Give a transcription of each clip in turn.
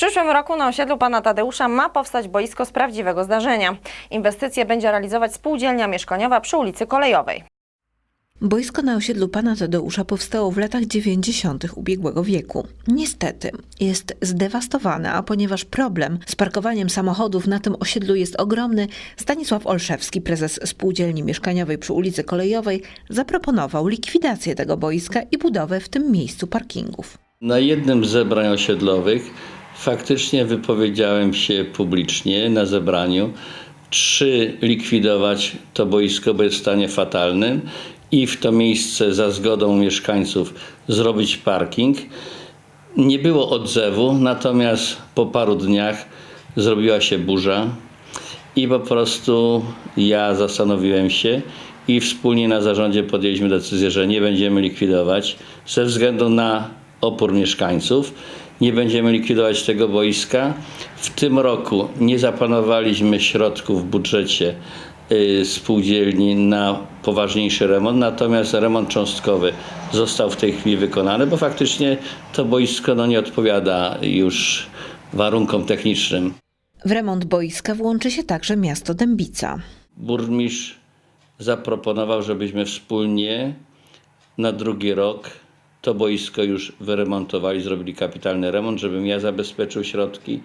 przyszłym roku na osiedlu pana Tadeusza ma powstać boisko z prawdziwego zdarzenia. Inwestycję będzie realizować spółdzielnia mieszkaniowa przy ulicy Kolejowej. Boisko na osiedlu pana Tadeusza powstało w latach 90. ubiegłego wieku. Niestety jest zdewastowane, a ponieważ problem z parkowaniem samochodów na tym osiedlu jest ogromny, Stanisław Olszewski, prezes spółdzielni mieszkaniowej przy ulicy Kolejowej, zaproponował likwidację tego boiska i budowę w tym miejscu parkingów. Na jednym z zebrań osiedlowych faktycznie wypowiedziałem się publicznie na zebraniu, czy likwidować to boisko, bo jest w stanie fatalnym i w to miejsce za zgodą mieszkańców zrobić parking. Nie było odzewu, natomiast po paru dniach zrobiła się burza i po prostu ja zastanowiłem się i wspólnie na zarządzie podjęliśmy decyzję, że nie będziemy likwidować ze względu na opór mieszkańców. Nie będziemy likwidować tego boiska. W tym roku nie zaplanowaliśmy środków w budżecie y, spółdzielni na poważniejszy remont, natomiast remont cząstkowy został w tej chwili wykonany, bo faktycznie to boisko no, nie odpowiada już warunkom technicznym. W remont boiska włączy się także miasto Dębica. burmistrz zaproponował, żebyśmy wspólnie na drugi rok to boisko już wyremontowali, zrobili kapitalny remont, żebym ja zabezpieczył środki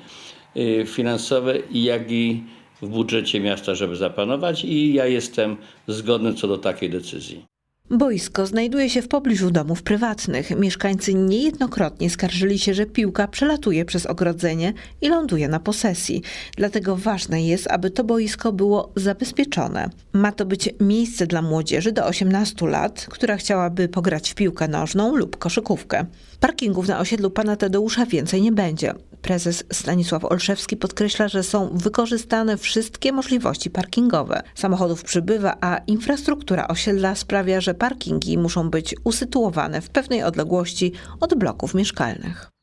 y, finansowe, jak i w budżecie miasta, żeby zaplanować i ja jestem zgodny co do takiej decyzji. Boisko znajduje się w pobliżu domów prywatnych. Mieszkańcy niejednokrotnie skarżyli się, że piłka przelatuje przez ogrodzenie i ląduje na posesji. Dlatego ważne jest, aby to boisko było zabezpieczone. Ma to być miejsce dla młodzieży do 18 lat, która chciałaby pograć w piłkę nożną lub koszykówkę. Parkingów na osiedlu pana Tadeusza więcej nie będzie. Prezes Stanisław Olszewski podkreśla, że są wykorzystane wszystkie możliwości parkingowe. Samochodów przybywa, a infrastruktura osiedla sprawia, że parkingi muszą być usytuowane w pewnej odległości od bloków mieszkalnych.